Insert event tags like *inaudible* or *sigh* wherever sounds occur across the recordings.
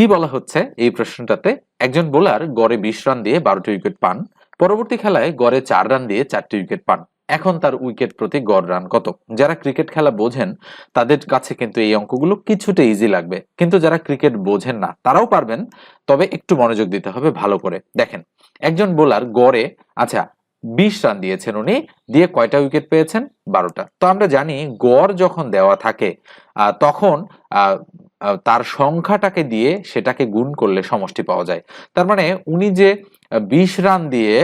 কি বলা হচ্ছে এই প্রশ্নটাতে? একজন বোলার গড়ে বিশ রান দিয়ে বারোটি উইকেট পান, পরবর্তী খেলায় গড়ে চার রান দিয়ে চারটি উইকেট পান। এখন তার উইকেট প্রতি গড় রান কত? যারা ক্রিকেট খেলা বোঝেন, তাদের কাছে কিন্তু এই অঙ্কগুলো কিছুটা ইজি লাগবে। কিন্তু যারা ক্রিকেট বোঝেন না, তারাও পারবেন, তবে একটু মনোযোগ দিতে হবে ভালো করে। দেখেন, একজন বোলার গড়ে আচ্ছা বিশ রান দিয়েছেন উনি, দিয়ে কয়টা উইকেট পেয়েছেন? বারোটা। তো আমরা জানি গড় যখন দেওয়া থাকে তখন তার সংখ্যাটাকে দিয়ে সেটাকে গুণ করলে সমষ্টি পাওয়া যায়। তার মানে উনি যে বিশ রান দিয়ে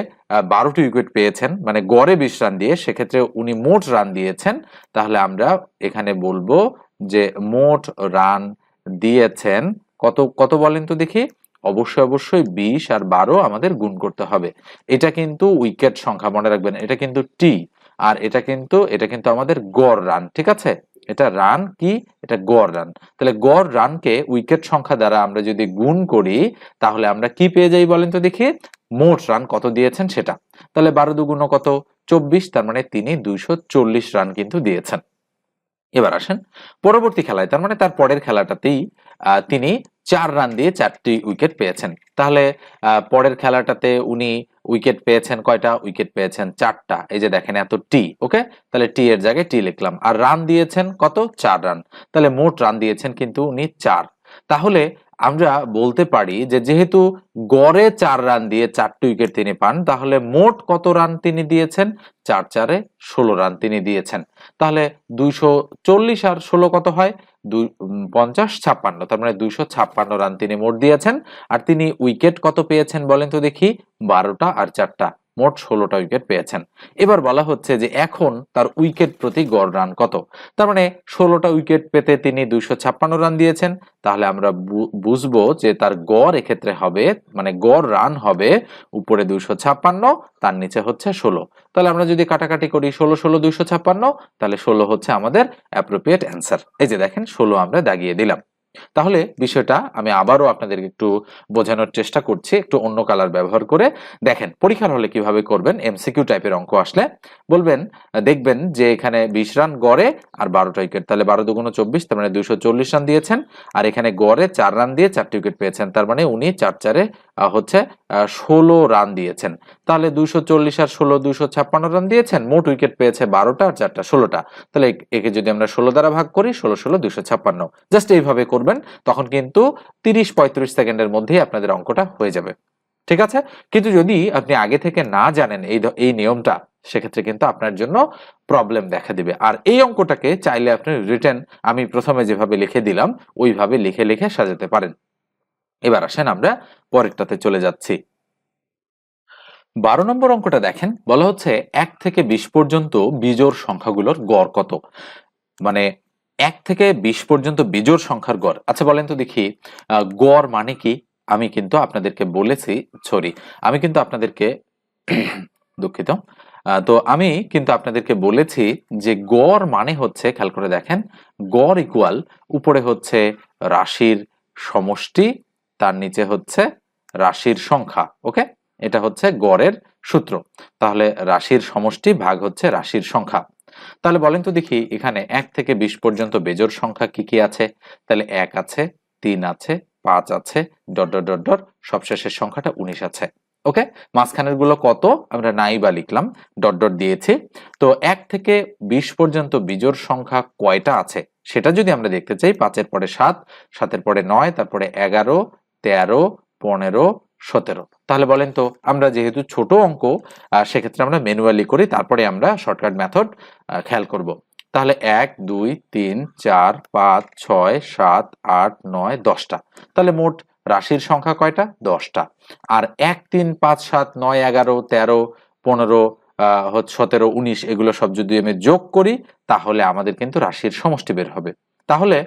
বারোটি উইকেট পেয়েছেন মানে গড়ে বিশ রান দিয়ে, সেক্ষেত্রে উনি মোট রান দিয়েছেন। তাহলে আমরা এখানে বলব যে মোট রান দিয়েছেন কত কত বলেন তো দেখি? অবশ্যই অবশ্যই বিশ আর বারো আমাদের গুণ করতে হবে। এটা কিন্তু উইকেট সংখ্যা, মনে রাখবেন, এটা কিন্তু টি। আর এটা কিন্তু এটা কিন্তু আমাদের গড় রান, ঠিক আছে? এটা রান কি? এটা গড় রান। তাহলে গড় রানকে উইকেট সংখ্যা দ্বারা আমরা যদি গুণ করি, তাহলে আমরা কি পেয়ে যাই বলেন তো দেখি? মোট রান কত দিয়েছেন সেটা। তাহলে বারো দুগুণ কত? চব্বিশ, তার মানে তিনি দুইশো চল্লিশ রান কিন্তু দিয়েছেন। এবার আসেন পরবর্তী খেলায়, তার মানে তার পরের খেলাটাতেই তিনি চার রান দিয়ে চারটি উইকেট পেয়েছেন। তাহলে পরের খেলাটাতে উনি উইকেট পেয়েছেন কয়টা? উইকেট পেয়েছেন চারটা। এই যে দেখেন এত টি, ওকে? তাহলে টি এর জায়গায় টি লিখলাম। আর রান দিয়েছেন কত? চার রান। তাহলে মোট রান দিয়েছেন কিন্তু উনি চার। তাহলে আমরা বলতে পারি যে যেহেতু গড়ে চার রান দিয়ে চারটি উইকেট তিনি পান, তাহলে মোট কত রান তিনি দিয়েছেন? চার চারে ষোলো রান তিনি দিয়েছেন। তাহলে দুইশো চল্লিশ আর ষোলো কত হয়? দুই পঞ্চাশ, ছাপ্পান্ন। তার মানে দুইশো ছাপ্পান্ন রান তিনি মোট দিয়েছেন। আর তিনি উইকেট কত পেয়েছেন বলেন তো দেখি? বারোটা আর চারটা। মোট ষোলোটা উইকেট পেয়েছেন। এবার বলা হচ্ছে যে এখন তার উইকেট প্রতি গড় রান কত? তার মানে ষোলোটা উইকেট পেতে তিনি দুইশো ছাপ্পান্ন রান দিয়েছেন। তাহলে আমরা বুঝব যে তার গড় এক্ষেত্রে হবে মানে গড় রান হবে উপরে দুইশো ছাপ্পান্ন, তার নিচে হচ্ছে ষোলো। তাহলে আমরা যদি কাটাকাটি করি ষোলো ষোলো, দুইশো ছাপ্পান্ন, তাহলে ষোলো হচ্ছে আমাদের অ্যাপ্রোপ্রিয়েট অ্যান্সার এই যে দেখেন, ষোলো আমরা দাগিয়ে দিলাম। তাহলে বিষয়টা আমি আবারও আপনাদেরকে একটু বোঝানোর চেষ্টা করছি, একটু অন্য কালার ব্যবহার করে। দেখেন, পরীক্ষার হলে কীভাবে করবেন? এমসিকিউ টাইপের অঙ্ক আসলে বলবেন, দেখবেন যে এখানে বিশ রান গড়ে আর বারোটা উইকেট তাহলে বারো দুগুণ চব্বিশ, তার মানে দুশো চল্লিশ রান দিয়েছেন। আর এখানে গড়ে চার রান দিয়ে চারটি উইকেট পেয়েছেন, তার মানে উনি চার চারে হচ্ছে ষোলো রান দিয়েছেন। তাহলে দুইশো চল্লিশ আর ষোলো, দুইশো ছাপ্পান্ন রান দিয়েছেন। মোট উইকেট পেয়েছে বারোটা আর চারটা ষোলোটা। তাহলে একে যদি আমরা ষোলো দ্বারা ভাগ করি, ষোলো ষোলো, দুইশো ছাপ্পান্ন। জাস্ট এইভাবে করবেন, তখন কিন্তু তিরিশ পঁয়ত্রিশ সেকেন্ডের মধ্যেই আপনাদের অঙ্কটা হয়ে যাবে। ঠিক আছে? কিন্তু যদি আপনি আগে থেকে না জানেন এই এই নিয়মটা, সেক্ষেত্রে কিন্তু আপনার জন্য প্রবলেম দেখা দিবে। আর এই অঙ্কটাকে চাইলে আপনি রিটার্ন আমি প্রথমে যেভাবে লিখে দিলাম, ওইভাবে লিখে লিখে সাজাতে পারেন। এবার আসেন আমরা পরেরটাতে চলে যাচ্ছি। বারো নম্বর অঙ্কটা দেখেন, বলা হচ্ছে এক থেকে বিশ পর্যন্ত বিজোড় সংখ্যাগুলোর গড় কত? মানে এক থেকে বিশ পর্যন্ত বিজোড় সংখ্যার গড়। আচ্ছা বলেন তো দেখি গড় মানে কি? আমি কিন্তু আপনাদেরকে বলেছি, সরি, আমি কিন্তু আপনাদেরকে *coughs* দুঃখিত। তো আমি কিন্তু আপনাদেরকে বলেছি যে গড় মানে হচ্ছে, খেয়াল করে দেখেন, গড় ইকুয়াল উপরে হচ্ছে রাশির সমষ্টি তার নিচে হচ্ছে রাশির সংখ্যা, ওকে? এটা হচ্ছে গড়ের সূত্র। তাহলে রাশির সমষ্টি ভাগ হচ্ছে রাশির সংখ্যা। তাহলে বলেন তো দেখি, এখানে এক থেকে বিশ পর্যন্ত বেজোড় সংখ্যা কি কি আছে? তাহলে এক আছে, তিন আছে, পাঁচ আছে, ডট ডট ডট ডট, সবশেষের সংখ্যাটা উনিশ আছে, ওকে? মাঝখানেরগুলো কত? আমরা নাই বা লিখলাম, ডট ডট দিয়েছি। তো এক থেকে বিশ পর্যন্ত বিজোড় সংখ্যা কয়টা আছে? সেটা যদি আমরা দেখতে চাই, পাঁচের পরে সাত, সাতের পরে নয়, তারপরে এগারো তেরো, পনেরো, সতেরো। তাহলে বলেন তো, আমরা যেহেতু ছোট অঙ্ক সেক্ষেত্রে আমরা ম্যানুয়ালি করি, তারপরে আমরা শর্টকাট মেথড খেয়াল করব। তাহলে এক, দুই, তিন, চার, পাঁচ, ছয়, সাত, আট, নয়, দশটা। তাহলে মোট রাশির সংখ্যা কয়টা? দশটা। আর এক, তিন, পাঁচ, সাত, নয়, এগারো, তেরো, পনেরো সতেরো, উনিশ, এগুলো সব যদি আমি যোগ করি, তাহলে আমাদের কিন্তু রাশির সমষ্টি বের হবে। তাহলে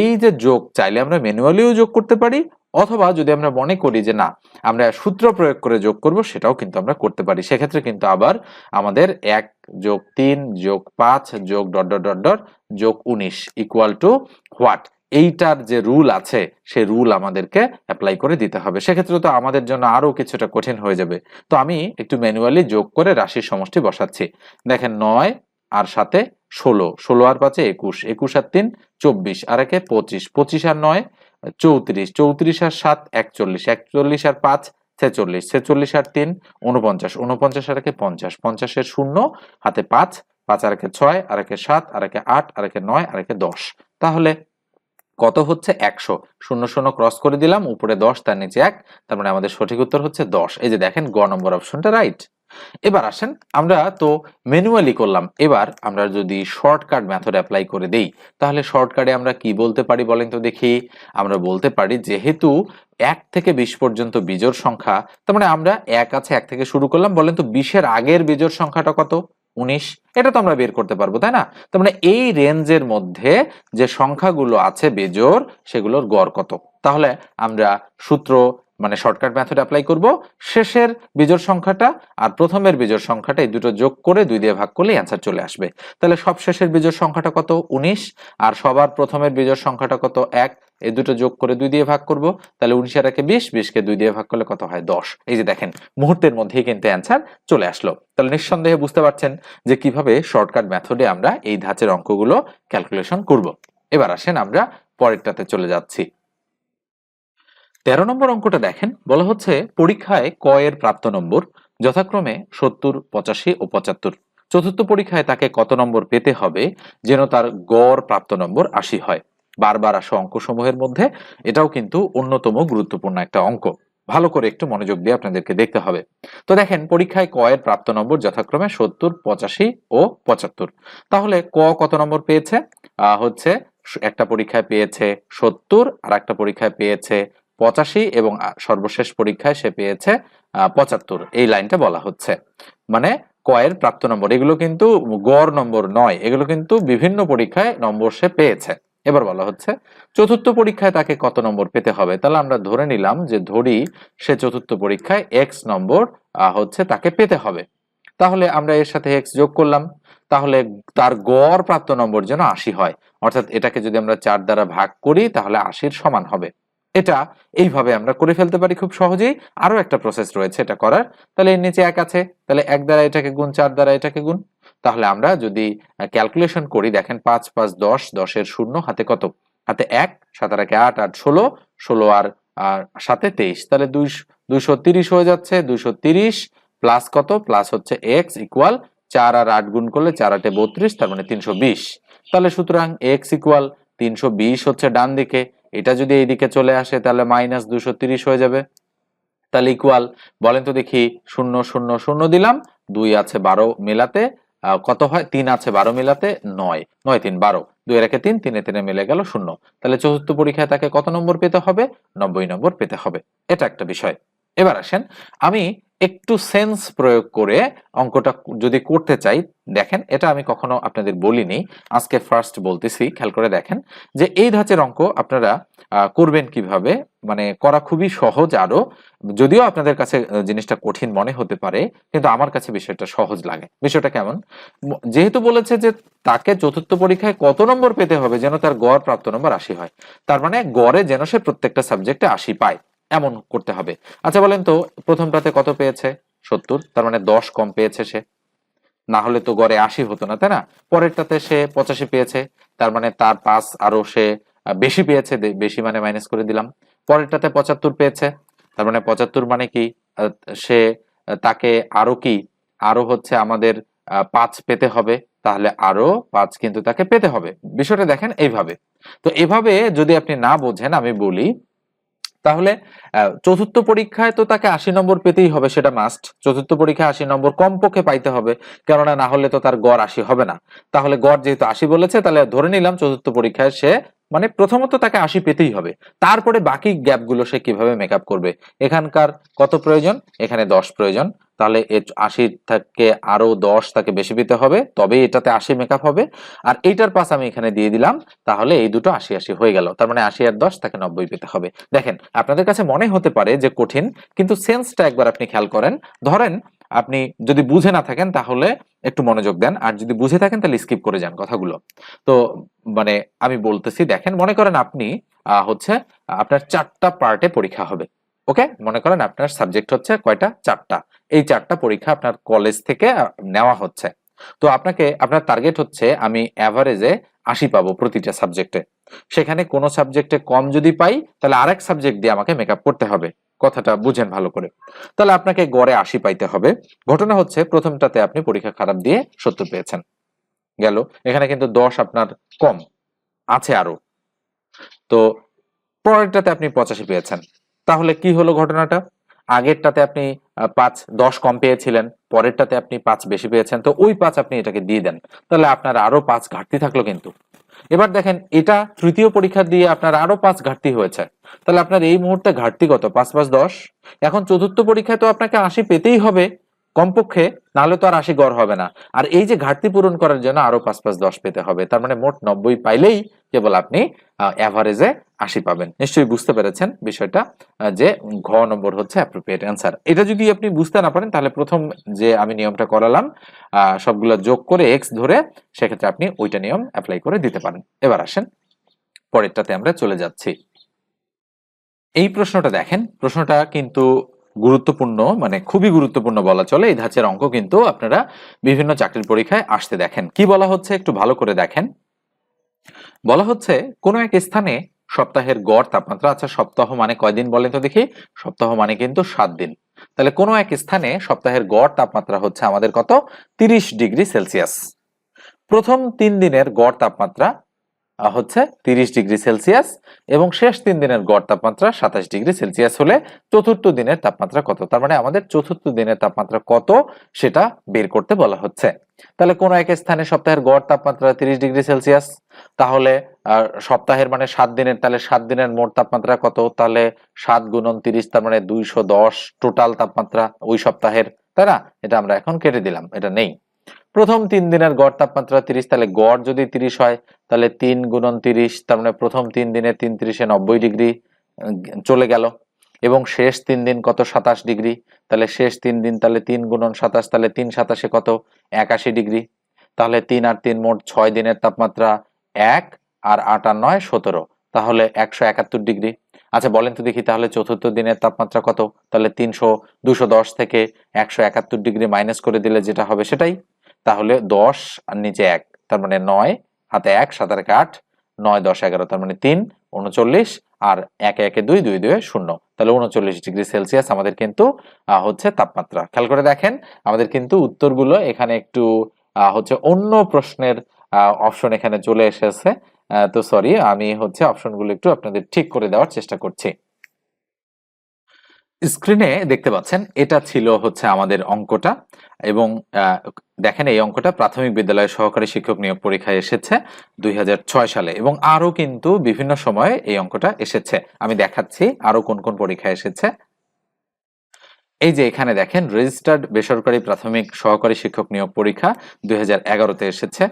এই যে যোগ, চাইলে আমরা ম্যানুয়ালিও যোগ করতে পারি অথবা যদি আমরা মনে করি যে না, আমরা সূত্র প্রয়োগ করে যোগ করব, সেটাও কিন্তু আমরা করতে পারি। সেক্ষেত্রে কিন্তু আবার আমাদের এক যোগ তিন যোগ পাঁচ যোগ ডট ডট ডট ডট যোগ উনিশ ইকুয়াল টু হোয়াট এইটার যে রুল আছে, সেই রুল আমাদেরকে অ্যাপ্লাই করে দিতে হবে। সেক্ষেত্রে তো আমাদের জন্য আরও কিছুটা কঠিন হয়ে যাবে। তো আমি একটু ম্যানুয়ালি যোগ করে রাশির সমষ্টি বসাচ্ছি। দেখেন নয় আর সাথে ষোলো। ষোলো আর পাঁচে একুশ। একুশ আর তিন, চব্বিশ। আর একে পঁচিশ। পঁচিশ আর নয় চৌত্রিশ চৌত্রিশ আর সাত একচল্লিশ একচল্লিশ আর পাঁচ ছেচল্লিশ ছেচল্লিশ আর তিন উনপঞ্চাশ উনপঞ্চাশ আর একে পঞ্চাশ, পঞ্চাশের শূন্য, হাতে পাঁচ পাঁচ আর একে ছয়, আর একে সাত, আর একে আট, আর একে নয়, আর একে দশ। তাহলে কত হচ্ছে? একশো। শূন্য শূন্য ক্রস করে দিলাম, উপরে দশ, তার নিচে এক, তার মানে আমাদের সঠিক উত্তর হচ্ছে দশ। এই যে দেখেন, গ নম্বর অপশনটা রাইট এবার আসেন, আমরা তো ম্যানুয়ালি করলাম। এবার আমরা যদি শর্টকাট মেথড অ্যাপ্লাই করে দেই, তাহলে শর্টকাটে আমরা কি বলতে পারি বলেন তো দেখি? আমরা বলতে পারি যেহেতু এক থেকে বিশ পর্যন্ত বিজোড় সংখ্যা, তার মানে আমরা এক আছে, এক থেকে শুরু করলাম, বলেন তো বিশের আগের বিজোড় সংখ্যাটা কত? উনিশ। এটা তো আমরা বের করতে পারব, তাই না? তার মানে এই রেঞ্জের মধ্যে যে সংখ্যাগুলো আছে বেজোর সেগুলোর গড় কত? তাহলে আমরা সূত্র মানে শর্টকাট মেথড অ্যাপ্লাই করব। শেষের বিজোড় সংখ্যাটা আর প্রথমের বিজোড় সংখ্যাটা এই দুটো যোগ করে দুই দিয়ে ভাগ করলে অ্যান্সার চলে আসবে। তাহলে সব শেষের বিজোড় সংখ্যাটা কত? উনিশ। আর সবার প্রথমের বিজোড় সংখ্যাটা কত? এক। এই দুটো যোগ করে দুই দিয়ে ভাগ করব। তাহলে উনিশের একে বিশ। বিশকে দুই দিয়ে ভাগ করলে কত হয়? দশ। এই যে দেখেন, মুহূর্তের মধ্যেই কিন্তু অ্যান্সার চলে আসলো। তাহলে নিঃসন্দেহে বুঝতে পারছেন যে কীভাবে শর্টকাট মেথডে আমরা এই ধাঁচের অঙ্কগুলো ক্যালকুলেশন করব। এবার আসেন আমরা পরেরটাতে চলে যাচ্ছি। তেরো নম্বর অঙ্কটা দেখেন, বলা হচ্ছে পরীক্ষায় ক এর প্রাপ্ত নম্বর যথাক্রমে সত্তর, পঁচাশি ও পঁচাত্তর। চতুর্থ পরীক্ষায় তাকে কত নম্বর পেতে হবে যেন তার গড় প্রাপ্ত নম্বর আশি হয়? বারবার আসা অঙ্কসমূহের মধ্যে এটাও কিন্তু অন্যতম গুরুত্বপূর্ণ একটা অঙ্ক। ভালো করে একটু মনোযোগ দিয়ে আপনাদেরকে দেখতে হবে। তো দেখেন, পরীক্ষায় ক এর প্রাপ্ত নম্বর যথাক্রমে সত্তর, পঁচাশি ও পঁচাত্তর। তাহলে ক কত নম্বর পেয়েছে? হচ্ছে একটা পরীক্ষায় পেয়েছে সত্তর আর একটা পরীক্ষায় পেয়েছে পঁচাশি এবং সর্বশেষ পরীক্ষায় সে পেয়েছে পঁচাত্তর। এই লাইনটা বলা হচ্ছে। মানে কয়ের প্রাপ্ত নম্বর। এগুলো কিন্তু গড় নম্বর নয়। এগুলো কিন্তু বিভিন্ন পরীক্ষায় নম্বর সে পেয়েছে। এবার বলা হচ্ছে, চতুর্থ পরীক্ষায় তাকে কত নম্বর পেতে হবে? তাহলে আমরা ধরে নিলাম যে ধরি সে চতুর্থ পরীক্ষায় এক্স নম্বর হচ্ছে তাকে পেতে হবে। তাহলে আমরা এর সাথে এক্স যোগ করলাম। তাহলে তার গড় প্রাপ্ত নম্বর যেন আশি হয়। অর্থাৎ এটাকে যদি আমরা চার দ্বারা ভাগ করি, তাহলে আশির সমান হবে। এটা এইভাবে আমরা করে ফেলতে পারি খুব সহজেই। আরও একটা প্রসেস রয়েছে এটা করার। তাহলে এর নিচে এক আছে। তাহলে এক দ্বারা এটাকে গুণ, চার দ্বারা এটাকে গুণ। তাহলে আমরা যদি ক্যালকুলেশন করি, দেখেন পাঁচ পাঁচ, দশ, দশের শূন্য, হাতে কত? হাতে এক, সাত আর একে আট আট, ষোলো ষোলো আর আর সাথে তেইশ। তাহলে দুই দুইশো তিরিশ হয়ে যাচ্ছে, দুইশো তিরিশ প্লাস কত? প্লাস হচ্ছে এক্স ইকুয়াল চার আর আট গুণ করলে চার আটে বত্রিশ, তার মানে তিনশো বিশ। তাহলে সুতরাং এক্স ইকুয়াল তিনশো বিশ হচ্ছে ডান দিকে এটা যদি এইদিকে চলে আসে, তাহলে মাইনাস দুশো হয়ে যাবে। তাহলে ইকুয়াল বলেন তো দেখি, শূন্য শূন্য শূন্য দিলাম, দুই আছে বারো মেলাতে কত হয়? তিন আছে বারো মেলাতে, নয়। নয়, তিন, বারো। দুই রেখে তিন, তিনে তিনে মিলে গেল শূন্য। তাহলে চতুর্থ পরীক্ষায় তাকে কত নম্বর পেতে হবে? নব্বই নম্বর পেতে হবে। এটা একটা বিষয়। এবার আসেন, আমি একটু সেন্স প্রয়োগ করে অঙ্কটা যদি করতে চাই, দেখেন, এটা আমি কখনো আপনাদের বলিনি। আজকে ফার্স্ট বলতেছি, খেয়াল করে দেখেন, যে এই ধাঁচের অঙ্ক আপনারা করবেন কীভাবে? মানে করা খুবই সহজ আরও। যদিও আপনাদের কাছে জিনিসটা কঠিন মনে হতে পারে, কিন্তু আমার কাছে বিষয়টা সহজ লাগে। বিষয়টা কেমন? যেহেতু বলেছে যে তাকে চতুর্থ পরীক্ষায় কত নম্বর পেতে হবে, যেন তার গড় প্রাপ্ত নম্বর আশি হয়। তার মানে গড়ে যেন সে প্রত্যেকটা সাবজেক্টে আশি পায়। এমন করতে হবে। আচ্ছা বলেন তো, প্রথমটাতে কত পেয়েছে? সত্তর, তার মানে দশ কম পেয়েছে সে। না হলে তো গড়ে আশি হতো না, তাই না? পরেরটাতে সে পঁচাশি পেয়েছে, তার মানে তার পাস আরও সে বেশি পেয়েছে বেশি মানে মাইনাস করে দিলাম। পরেরটাতে পঁচাত্তর পেয়েছে, তার মানে পঁচাত্তর মানে কি? সে তাকে আরও কি? আরও হচ্ছে আমাদের পাঁচ পেতে হবে, তাহলে আরও পাঁচ কিন্তু তাকে পেতে হবে। বিষয়টা দেখেন এইভাবে। তো এভাবে যদি আপনি না বোঝেন, আমি বলি তাহলে চতুর্থ পরীক্ষায় তো তাকে আশি নম্বর পেতেই হবে, সেটা মাস্ট চতুর্থ পরীক্ষায় আশি নম্বর কমপক্ষে পাইতে হবে, কেননা না হলে তো তার গড় আশি হবে না। তাহলে গড় যেহেতু আশি বলেছে, তাহলে ধরে নিলাম চতুর্থ পরীক্ষায় সে মানে প্রথমত তাকে আশি পেতেই হবে। তারপরে বাকি গ্যাপগুলো সে কীভাবে মেকআপ করবে? এখানকার কত প্রয়োজন? এখানে দশ প্রয়োজন। তাহলে আশি থেকে আরও দশ তাকে বেশি পেতে হবে। তবে এটাতে আশি মেকআপ হবে। আর এইটার পাশ আমি এখানে দিয়ে দিলাম। তাহলে এই দুটো আশি আশি হয়ে গেল। তার মানে আশি আর দশ তাকে নব্বই পেতে হবে। দেখেন, আপনাদের কাছে মনে হতে পারে যে কঠিন, কিন্তু সেন্সটা একবার আপনি খেয়াল করেন। ধরেন, আপনি যদি বুঝে না থাকেন, তাহলে একটু মনোযোগ দেন। আর যদি বুঝে থাকেন, তাহলে স্কিপ করে যান কথাগুলো। তো মানে আমি বলতেছি, দেখেন, মনে করেন আপনি হচ্ছে আপনার চারটা পার্টে পরীক্ষা হবে। ওকে মনে করেন আপনার সাবজেক্ট হচ্ছে কয়টা? চারটা। এই চারটা পরীক্ষা আপনার কলেজ থেকে নেওয়া হচ্ছে। তো আপনাকে, আপনার টার্গেট হচ্ছে আমি অ্যাভারেজে আশি পাবো প্রতিটা সাবজেক্টে সেখানে কোনো সাবজেক্টে কম যদি পাই, তাহলে আরেক সাবজেক্ট দিয়ে আমাকে মেকআপ করতে হবে। কথাটা বুঝেন ভালো করে। তাহলে আপনাকে গড়ে আশি পাইতে হবে। ঘটনা হচ্ছে প্রথমটাতে আপনি পরীক্ষা খারাপ দিয়ে সত্তর পেয়েছেন। গেল। এখানে কিন্তু দশ আপনার কম আছে আরও। তো পরেরটাতে আপনি পঁচাশি পেয়েছেন। তাহলে কি হলো ঘটনাটা? আগেরটাতে আপনি পাঁচ দশ কম পেয়েছিলেন, পরেরটাতে আপনি পাঁচ বেশি পেয়েছেন, তো ওই পাঁচ আপনি এটাকে দিয়ে দেন। তাহলে আপনার আরও পাঁচ ঘাটতি থাকল কিন্তু। এবার দেখেন, এটা তৃতীয় পরীক্ষা দিয়ে আপনার আরও পাঁচ ঘাটতি হয়েছে। তাহলে আপনার এই মুহূর্তে ঘাটতি কত? পাঁচ পাঁচ দশ? এখন চতুর্থ পরীক্ষায় তো আপনাকে আশি পেতেই হবে। কমপক্ষে নাহলে তো আর আশি গড় হবে না। আর এই যে ঘাটতি পূরণ করার জন্য আরও পাঁচ পাঁচ দশ পেতে হবে, তার মানে মোট নব্বই পাইলেই কেবল আপনি অ্যাভারেজে আশি পাবেন। নিশ্চয়ই বুঝতে পেরেছেন বিষয়টা যে ঘ নম্বর হচ্ছে অ্যাপ্রোপ্রিয়েট অ্যান্সার এটা যদি আপনি বুঝতে না পারেন, তাহলে প্রথম যে আমি নিয়মটা করালাম সবগুলো যোগ করে এক্স ধরে সেক্ষেত্রে আপনি ওইটা নিয়ম অ্যাপ্লাই করে দিতে পারেন। এবার আসেন, পরেরটাতে আমরা চলে যাচ্ছি। এই প্রশ্নটা দেখেন, প্রশ্নটা কিন্তু গুরুত্বপূর্ণ মানে খুবই গুরুত্বপূর্ণ বলা চলে, এই ধাঁচের অঙ্ক কিন্তু আপনারা বিভিন্ন চাকরির পরীক্ষায় আসতে দেখেন। কি বলা হচ্ছে? একটু ভালো করে দেখেন। বলা হচ্ছে, কোনো এক স্থানে সপ্তাহের গড় তাপমাত্রা আচ্ছা সপ্তাহ মানে কয়দিন বলেন তো দেখি? সপ্তাহ মানে কিন্তু সাত দিন। তাহলে কোনো এক স্থানে সপ্তাহের গড় তাপমাত্রা হচ্ছে আমাদের কত? তিরিশ ডিগ্রি সেলসিয়াস। প্রথম তিন দিনের গড় তাপমাত্রা হচ্ছে তিরিশ ডিগ্রি সেলসিয়াস এবং শেষ তিন দিনের গড় তাপমাত্রা সাতাশ ডিগ্রি সেলসিয়াস হলে চতুর্থ দিনের তাপমাত্রা কত? তার মানে আমাদের চতুর্থ দিনের তাপমাত্রা কত সেটা বের করতে বলা হচ্ছে। তাহলে কোনো এক স্থানে সপ্তাহের গড় তাপমাত্রা তিরিশ ডিগ্রি সেলসিয়াস? তাহলে সপ্তাহের মানে সাত দিনের, তাহলে সাত দিনের মোট তাপমাত্রা কত? তাহলে সাত গুণন তিরিশ, তার মানে দুইশো দশ টোটাল তাপমাত্রা ওই সপ্তাহের, তাই না? এটা আমরা এখন কেটে দিলাম, এটা নেই। প্রথম তিন দিনের গড় তাপমাত্রা তিরিশ, তাহলে গড় যদি তিরিশ হয়, তাহলে তিন গুণন তিরিশ, তার মানে প্রথম তিন দিনে তিন তিরিশে নব্বই ডিগ্রি চলে গেল। এবং শেষ তিন দিন কত? সাতাশ ডিগ্রি। তাহলে শেষ তিন দিন, তাহলে তিন গুণন সাতাশ, তাহলে তিন সাতাশে কত? একাশি ডিগ্রি। তাহলে তিন আর তিন মোট ছয় দিনের তাপমাত্রা এক আর আট আর নয় সতেরো। তাহলে একশো একাত্তর ডিগ্রি। আচ্ছা বলেন তো দেখি, তাহলে চতুর্থ দিনের তাপমাত্রা কত? তাহলে তিনশো দুশো দশ থেকে একশো একাত্তর ডিগ্রি মাইনাস করে দিলে যেটা হবে সেটাই। তাহলে দশ আর নিচে এক, তার মানে নয়, হাতে এক, সাত আর আট, নয়, দশ, এগারো, তার মানে তিন, উনচল্লিশ আর একে একে দুই দুই দুই, শূন্য। তাহলে উনচল্লিশ ডিগ্রি সেলসিয়াস আমাদের কিন্তু হচ্ছে তাপমাত্রা। খেয়াল করে দেখেন, আমাদের কিন্তু উত্তরগুলো এখানে একটু হচ্ছে অন্য প্রশ্নের অপশন এখানে চলে এসেছে। তো সরি আমি হচ্ছে অপশনগুলো একটু আপনাদের ঠিক করে দেওয়ার চেষ্টা করছি। স্ক্রিনে দেখতে পাচ্ছেন, এটা ছিল হচ্ছে আমাদের অঙ্কটা এবং দেখেন, এই অঙ্কটা প্রাথমিক বিদ্যালয়ের সহকারী শিক্ষক নিয়োগ পরীক্ষায় এসেছে দুই হাজার ছয় সালে এবং আরও কিন্তু বিভিন্ন সময়ে এই অঙ্কটা এসেছে। আমি দেখাচ্ছি আরও কোন কোন পরীক্ষায় এসেছে। এই যে এখানে দেখেন রেজিস্টার্ড বেসরকারি প্রাথমিক সহকারী শিক্ষক নিয়োগ পরীক্ষা দুই তে এসেছে।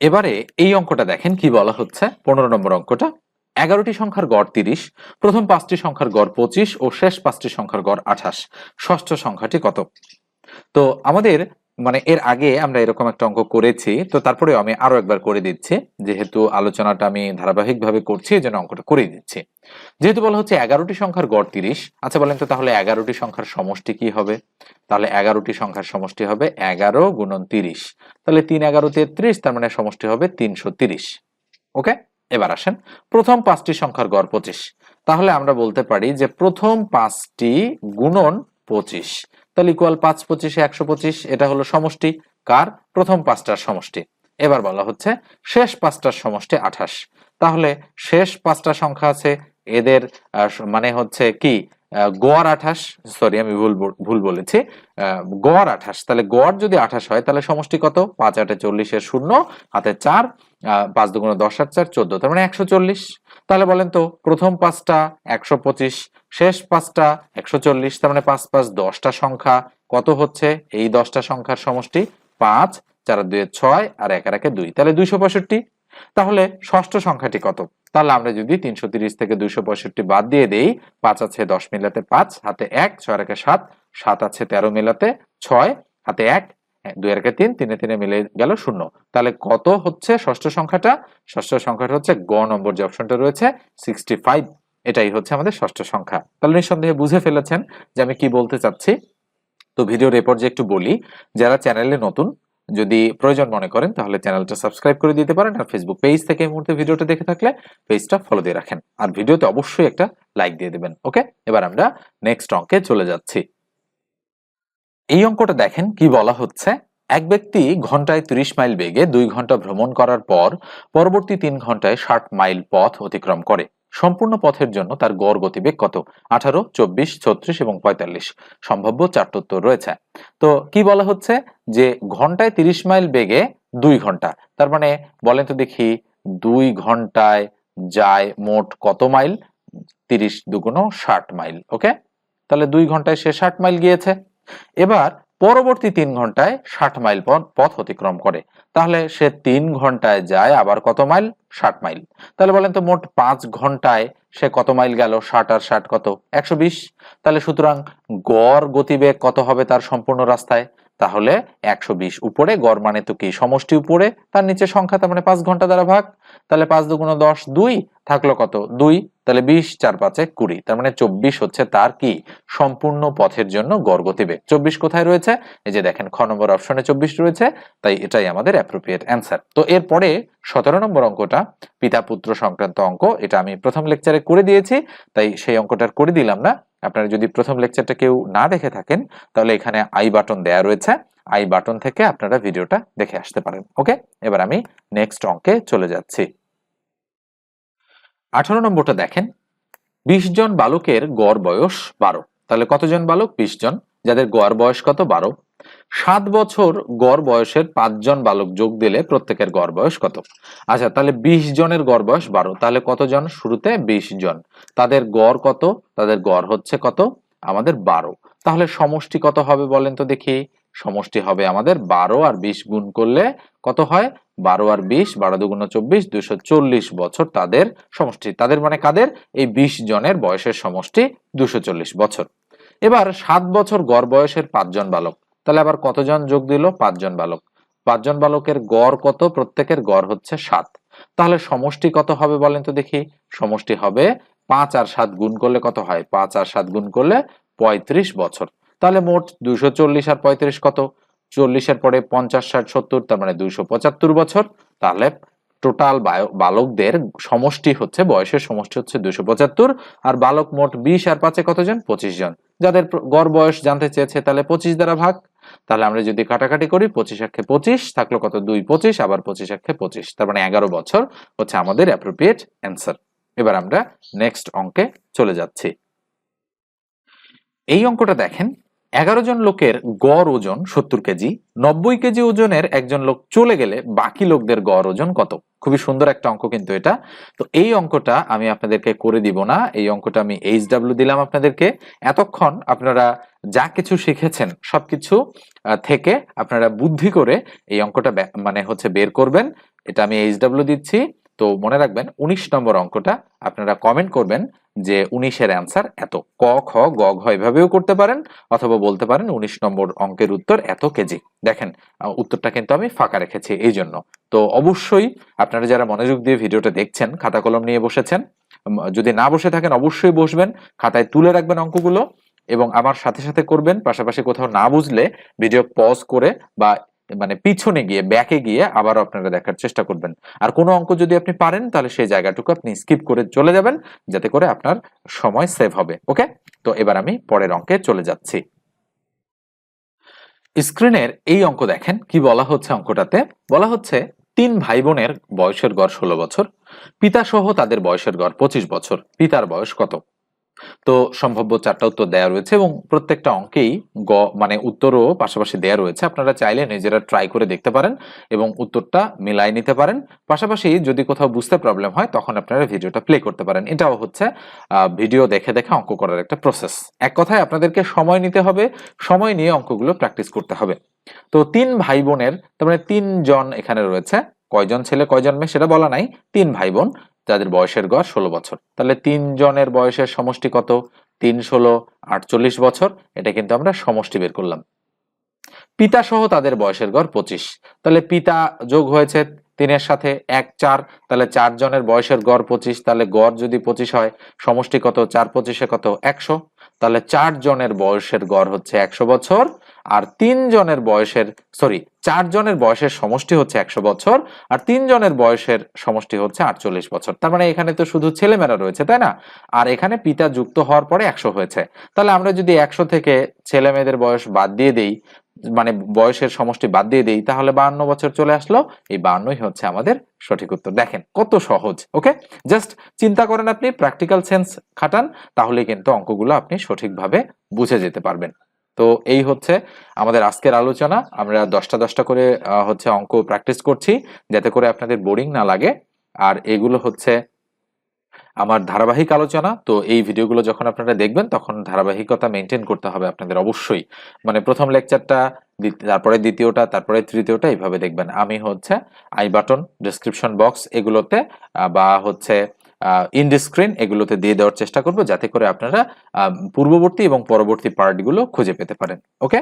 এবারে এই অঙ্কটা দেখেন কি বলা হচ্ছে। পনেরো নম্বর অঙ্কটা, এগারোটি সংখ্যার গড় তিরিশ, প্রথম পাঁচটি সংখ্যার গড় পঁচিশ ও শেষ পাঁচটি সংখ্যার গড় আঠাশ। ষষ্ঠ সংখ্যাটি কত? তো আমাদের মানে এর আগে আমরা এরকম একটা অঙ্ক করেছি, তো তারপরে আমি আরও একবার করে দিচ্ছি। যেহেতু আলোচনাটা আমি ধারাবাহিকভাবে করছি, এই জন্য অঙ্কটা করে দিচ্ছি। যেহেতু বলা হচ্ছে এগারোটি সংখ্যার গড় তিরিশ আচ্ছা বলেন তো তাহলে এগারোটি সংখ্যার সমষ্টি কি হবে? তাহলে এগারোটি সংখ্যার সমষ্টি হবে এগারো গুণন তিরিশ। তাহলে তিন এগারো তেত্রিশ, তার মানে সমষ্টি হবে তিনশো তিরিশ। ওকে? এবার আসেন। প্রথম পাঁচটি সংখ্যার গড় পঁচিশ। তাহলে আমরা বলতে পারি যে প্রথম পাঁচটি গুণন পঁচিশ। তাহলে ইকুয়াল পাঁচ পঁচিশে, একশো পঁচিশ, এটা হলো সমষ্টি। কার? প্রথম পাঁচটার সমষ্টি। এবার বলা হচ্ছে শেষ পাঁচটার সমষ্টি আঠাশ। তাহলে শেষ পাঁচটা সংখ্যা আছে এদের মানে হচ্ছে কি? গড় আঠাশ সরি আমি ভুল ভুল বলেছি। গড় আঠাশ, তাহলে গড় যদি আঠাশ হয়, তাহলে সমষ্টি কত? পাঁচ আটে চল্লিশের শূন্য, হাতে চার পাঁচ দুগুণ দশ আট চার, চোদ্দ, তার মানে একশো চল্লিশ। তাহলে বলেন তো, প্রথম পাঁচটা একশো পঁচিশ, শেষ পাঁচটা একশো চল্লিশ, তার মানে পাঁচ পাঁচ দশটা সংখ্যা। কত হচ্ছে? এই দশটা সংখ্যার সমষ্টি পাঁচ, চার দুয়ে ছয় আর এক আর একে দুই। তাহলে দুইশো পঁয়ষট্টি। তাহলে ষষ্ঠ সংখ্যাটি কত? তাহলে আমরা যদি তিনশো তিরিশ থেকে দুইশো পঁয়ষট্টি বাদ দিয়ে দেই, পাঁচ আছে দশ মিলাতে পাঁচ, হাতে এক, ছয় একে সাত সাত আছে তেরো মিলাতে ছয়, হাতে এক, দুই একে তিন, তিনে তিনে মিলে গেল শূন্য। তাহলে কত হচ্ছে ষষ্ঠ সংখ্যাটা? ষষ্ঠ সংখ্যাটা হচ্ছে গ নম্বর যে অপশনটা রয়েছে সিক্সটি ফাইভ এটাই হচ্ছে আমাদের ষষ্ঠ সংখ্যা। তাহলে নিঃসন্দেহে বুঝে ফেলেছেন যে আমি কি বলতে চাচ্ছি। তো ভিডিওর এরপর যে একটু বলি, যারা চ্যানেলে নতুন যদি প্রয়োজন মনে করেন, তাহলে চ্যানেলটা সাবস্ক্রাইব করে দিতে পারেন আর ফেসবুক পেজ থেকে এই মুহূর্তে ভিডিওটা দেখে থাকলে পেজটা ফলো দিয়ে রাখেন। আর ভিডিওতে অবশ্যই একটা লাইক দিয়ে দেবেন ওকে এবার আমরা নেক্সট অঙ্কে চলে যাচ্ছি। এই অঙ্কটা দেখেন কি বলা হচ্ছে? এক ব্যক্তি ঘন্টায় ৩০ মাইল বেগে দুই ঘণ্টা ভ্রমণ করার পর পরবর্তী তিন ঘন্টায় ষাট মাইল পথ অতিক্রম করে। সম্পূর্ণ পথের জন্য তার গড় গতিবেগ কত? আঠারো, চব্বিশ, ছত্রিশ এবং পঁয়তাল্লিশ। সম্ভাব্য চারটি উত্তর রয়েছে। তো কি বলা হচ্ছে? যে ঘন্টায় ৩০ মাইল বেগে দুই ঘণ্টা। তার মানে বলেন তো দেখি, দুই ঘন্টায় যায় মোট কত মাইল? তিরিশ দুগুণ ষাট মাইল, ওকে? তাহলে দুই ঘন্টায় সে ষাট মাইল গিয়েছে। এবার পরবর্তী তিন ঘন্টায় ষাট মাইল পথ পথ অতিক্রম করে। তাহলে সে তিন ঘন্টায় যায় আবার কত মাইল? ষাট মাইল। তাহলে বলেন তো মোট পাঁচ ঘন্টায় সে কত মাইল গেল? ষাট আর ষাট কত? একশো বিশ। তাহলে সুতরাং গড় গতিবেগ কত হবে তার সম্পূর্ণ রাস্তায়? তাহলে একশো বিশ উপরে, গড় মানে তো কি সমষ্টি উপরে, তার নিচে সংখ্যা তার মানে পাঁচ ঘণ্টা দ্বারা ভাগ, তাহলে পাঁচ দুগুণ দশ, দুই থাকল কত? দুই, তাহলে বিশ, চার পাঁচে কুড়ি, তার মানে চব্বিশ হচ্ছে তার কি? সম্পূর্ণ পথের জন্য গড় গতিবেগ। চব্বিশ কোথায় রয়েছে? এই যে দেখেন, খ নম্বর অপশনে চব্বিশ রয়েছে, তাই এটাই আমাদের অ্যাপ্রোপ্রিয়েট অ্যান্সার তো এরপরে সতেরো নম্বর অঙ্কটা পিতা পুত্র সংক্রান্ত অঙ্ক, এটা আমি প্রথম লেকচারে করে দিয়েছি, তাই সেই অঙ্কটার করে দিলাম না। আপনারা যদি প্রথম লেকচারটা কেউ না দেখে থাকেন, তাহলে এখানে আই বাটন দেয়া রয়েছে। আই বাটন থেকে আপনারা ভিডিওটা দেখে আসতে পারেন। ওকে? এবার আমি নেক্সট অঙ্কে চলে যাচ্ছি। আঠারো নম্বরটা দেখেন। বিশ জন বালকের গড় বয়স বারো। তাহলে কতজন বালক? বিশ জন। যাদের গড় বয়স কত? বারো। সাত বছর গড় বয়সের পাঁচজন বালক যোগ দিলে প্রত্যেকের গড় বয়স কত? আচ্ছা তাহলে বিশ জনের গড় বয়স বারো। তাহলে কতজন? শুরুতে বিশ জন। তাদের গড় কত? তাদের গড় হচ্ছে কত? আমাদের বারো। তাহলে সমষ্টি কত হবে বলেন তো দেখি। সমষ্টি হবে আমাদের বারো আর বিশ গুণ করলে কত হয়? বারো আর বিশ, বারো দুগুণ চব্বিশ, দুশো চল্লিশ বছর তাদের সমষ্টি। তাদের মানে কাদের? এই বিশ জনের বয়সের সমষ্টি দুশো চল্লিশ বছর। এবার সাত বছর গড় বয়সের পাঁচজন বালক। তাহলে আবার কতজন যোগ দিল? পাঁচজন বালক। পাঁচজন বালকের গড় কত? প্রত্যেকের গড় হচ্ছে সাত। তাহলে সমষ্টি কত হবে বলেন তো দেখি? সমষ্টি হবে পাঁচ আর সাত গুণ করলে কত হয়? পাঁচ আর সাত গুণ করলে পঁয়ত্রিশ বছর। তাহলে মোট দুশো চল্লিশ আর পঁয়ত্রিশ কত? চল্লিশের পরে পঞ্চাশ, ষাট, সত্তর, তার মানে দুইশো পঁচাত্তর বছর। তাহলে টোটাল বালকদের সমষ্টি হচ্ছে, বয়সের সমষ্টি হচ্ছে দুশো পঁচাত্তর, আর বালক মোট বিশ আর পাঁচে কতজন? পঁচিশ জন। যাদের গড় বয়স জানতে চেয়েছে, তাহলে পঁচিশ দ্বারা ভাগ। তাহলে আমরা যদি কাটাকাটি করি, পঁচিশ একে পঁচিশ, থাকল কত? দুই পঁচিশ, আবার পঁচিশ একে পঁচিশ। তার মানে এগারো বছর হচ্ছে আমাদের অ্যাপ্রোপ্রিয়েট অ্যান্সার এবার আমরা নেক্সট অঙ্কে চলে যাচ্ছি। এই অঙ্কটা দেখেন এগারো জন লোকের গড় ওজন সত্তর কেজি, নব্বই কেজি ওজনের একজন লোক চলে গেলে বাকি লোকদের গড় ওজন কত? খুবই সুন্দর একটা অঙ্ক কিন্তু এটা। তো এই অঙ্কটা আমি আপনাদেরকে করে দিব না। এই অঙ্কটা আমি এইচ ডাব্লিউ দিলাম আপনাদেরকে। এতক্ষণ আপনারা যা কিছু শিখেছেন সবকিছু থেকে আপনারা বুদ্ধি করে এই অঙ্কটা মানে হচ্ছে বের করবেন। এটা আমি এইচ ডাব্লিউ দিচ্ছি। তো মনে রাখবেন ১৯ নম্বর অঙ্কটা আপনারা কমেন্ট করবেন যে উনিশের অ্যান্সার এত। ক, খ, গ, ঘ এভাবেও করতে পারেন অথবা বলতে পারেন ১৯ নম্বর অঙ্কের উত্তর এত কেজি। দেখেন উত্তরটা কিন্তু আমি ফাঁকা রেখেছি এই জন্য তো অবশ্যই আপনারা যারা মনোযোগ দিয়ে ভিডিওটা দেখছেন, খাতা কলম নিয়ে বসেছেন যদি না বসে থাকেন অবশ্যই বসবেন, খাতায় তুলে রাখবেন অঙ্কগুলো এবং আমার সাথে সাথে করবেন, পাশাপাশি কোথাও না বুঝলে ভিডিও পজ করে বা মানে পিছনে গিয়ে ব্যাকে গিয়ে আবার আপনারা দেখার চেষ্টা করবেন। আর কোনো অঙ্ক যদি আপনি পারেন, তাহলে সেই জায়গাটুকু আপনি স্কিপ করে চলে যাবেন, যাতে করে আপনার সময় সেভ হবে ওকে তো এবার আমি পরের অঙ্কে চলে যাচ্ছি। স্ক্রিনের এই অঙ্ক দেখেন, কি বলা হচ্ছে অঙ্কটাতে? বলা হচ্ছে, তিন ভাই বোনের বয়সের গড় ষোলো বছর পিতা সহ তাদের বয়সের গড় পঁচিশ বছর, পিতার বয়স কত? তো সম্ভাব্য চারটা উত্তর দেওয়া রয়েছে এবং প্রত্যেকটা অঙ্কেই গ মানে উত্তরও পাশাপাশি দেওয়া রয়েছে। আপনারা চাইলে নিজেরা ট্রাই করে দেখতে পারেন এবং উত্তরটা মিলাই নিতে পারেন। পাশাপাশি যদি কোথাও বুঝতে প্রবলেম হয়, তখন আপনারা ভিডিওটা প্লে করতে পারেন। এটাও হচ্ছে ভিডিও দেখে দেখে অঙ্ক করার একটা প্রসেস এক কথায় আপনাদেরকে সময় নিতে হবে, সময় নিয়ে অঙ্কগুলো প্র্যাকটিস করতে হবে। তো তিন ভাই বোনের তার মানে তিনজন এখানে রয়েছে। কয়জন ছেলে, কয়জন মেয়ে সেটা বলা নাই। তিন ভাই বোন যাদের বয়সের গড় ষোলো বছর। তাহলে তিনজনের বয়সের সমষ্টি কত? তিন, ষোলো, আটচল্লিশ বছর। এটা কিন্তু আমরা সমষ্টি বের করলাম। পিতা সহ তাদের বয়সের গড় পঁচিশ। তাহলে পিতা যোগ হয়েছে তিনের সাথে এক, চার। তাহলে চারজনের বয়সের গড় পঁচিশ। তাহলে গড় যদি পঁচিশ হয়, সমষ্টি কত? চার পঁচিশে কত? একশো। তাহলে চার জনের বয়সের গড় হচ্ছে একশো বছর, আর তিন জনের বয়সের সরি চার জনের বয়সের সমষ্টি হচ্ছে একশো বছর, আর তিন জনের বয়সের সমষ্টি হচ্ছে আটচল্লিশ বছর। তার মানে এখানে তো শুধু ছেলেমেয়েরা রয়েছে, তাই না? আর এখানে পিতা যুক্ত হওয়ার পরে একশো হয়েছে। তাহলে আমরা যদি একশো থেকে ছেলে মেয়েদের বয়স বাদ দিয়ে দেই মানে বয়সের সমষ্টি বাদ দিয়ে দেই, তাহলে বাহান্ন বছর চলে আসলো। এই বাহান্নই হচ্ছে আমাদের সঠিক উত্তর। দেখেন, কত সহজ, ওকে? জাস্ট চিন্তা করেন আপনি, প্র্যাকটিক্যাল সেন্স খাটান তাহলে কিন্তু অঙ্কগুলো আপনি সঠিকভাবে বুঝে যেতে পারবেন। তো এই হচ্ছে আমাদের আজকের আলোচনা। আমরা দশটা দশটা করে হচ্ছে অঙ্ক প্র্যাকটিস করছি, যাতে করে আপনাদের বোরিং না লাগে। আর এগুলো হচ্ছে আমার ধারাবাহিক আলোচনা, তো এই ভিডিওগুলো যখন আপনারা দেখবেন, তখন ধারাবাহিকতা মেনটেন করতে হবে আপনাদের অবশ্যই। মানে প্রথম লেকচারটা তারপরে দ্বিতীয়টা, তারপরে তৃতীয়টা, এইভাবে দেখবেন। আমি হচ্ছে আই বাটন ডিসক্রিপশন বক্স এগুলোতে বা হচ্ছে ইন স্ক্রিন এগুলোতে দিয়ে দেওয়ার চেষ্টা করব, যাতে করে আপনারা পূর্ববর্তী এবং পরবর্তী পার্টগুলো খুঁজে পেতে পারেন। ওকে